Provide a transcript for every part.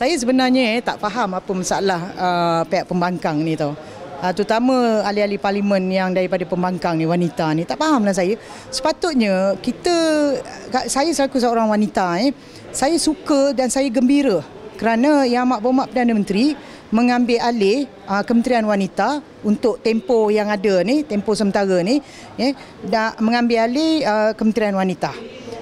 Saya sebenarnya eh, tak faham apa masalah uh, pihak pembangkang ni tau. Uh, terutama ahli-ahli parlimen yang daripada pembangkang ni wanita ni tak fahamlah saya. Sepatutnya kita saya selaku seorang wanita eh saya suka dan saya gembira kerana Yang Amat Berhormat Perdana Menteri mengambil alih uh, Kementerian Wanita untuk tempoh yang ada ni, tempoh sementara ni, ya, dan mengambil alih uh, Kementerian Wanita.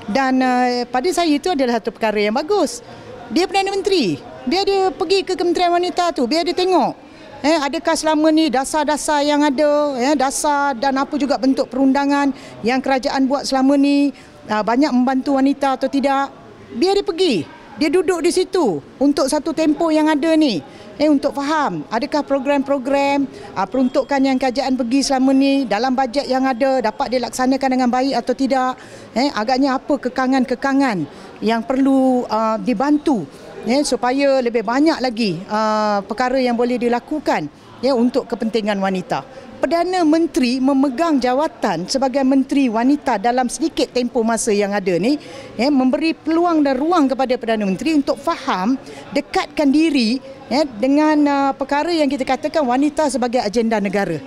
Dan uh, pada saya itu adalah satu perkara yang bagus. Dia Perdana Menteri. Dia ada pergi ke Kementerian Wanita tu, biar dia tengok. Eh, adakah selama ni dasar-dasar yang ada, ya, dasar dan apa juga bentuk perundangan yang kerajaan buat selama ni uh, banyak membantu wanita atau tidak? Biar dia pergi. Dia duduk di situ untuk satu tempoh yang ada ni eh untuk faham adakah program-program uh, peruntukan yang kerajaan pergi selama ni dalam bajet yang ada dapat dilaksanakan dengan baik atau tidak eh agaknya apa kekangan-kekangan yang perlu uh, dibantu eh supaya lebih banyak lagi uh, perkara yang boleh dilakukan ya untuk kepentingan wanita Perdana Menteri memegang jawatan sebagai Menteri Wanita dalam sedikit tempoh masa yang ada ni ya, memberi peluang dan ruang kepada Perdana Menteri untuk faham, dekatkan diri ya, dengan uh, perkara yang kita katakan wanita sebagai agenda negara.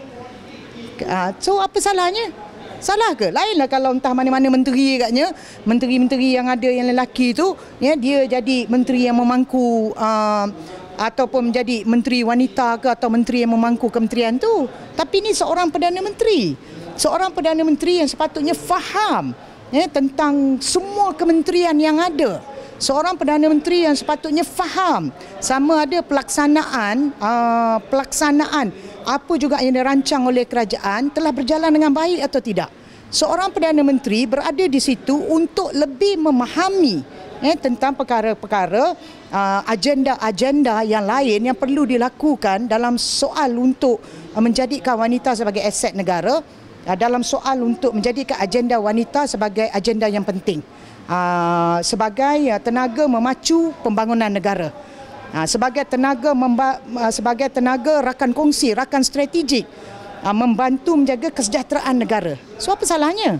Uh, so apa salahnya? Salah ke? Lainlah kalau entah mana-mana menteri katnya, menteri-menteri yang ada yang lelaki tu, ya dia jadi menteri yang memangku uh, ataupun menjadi menteri wanita ke atau menteri yang memangku kementerian tu. Tapi ini seorang Perdana Menteri. Seorang Perdana Menteri yang sepatutnya faham ya, tentang semua kementerian yang ada. Seorang Perdana Menteri yang sepatutnya faham sama ada pelaksanaan uh, pelaksanaan apa juga yang dirancang oleh kerajaan telah berjalan dengan baik atau tidak. Seorang Perdana Menteri berada di situ untuk lebih memahami eh, tentang perkara-perkara uh, agenda-agenda yang lain yang perlu dilakukan dalam soal untuk menjadikan wanita sebagai aset negara dalam soal untuk menjadikan agenda wanita sebagai agenda yang penting. Uh, sebagai uh, tenaga memacu pembangunan negara. Sebagai tenaga memba- sebagai tenaga rakan kongsi rakan strategik membantu menjaga kesejahteraan negara. So apa salahnya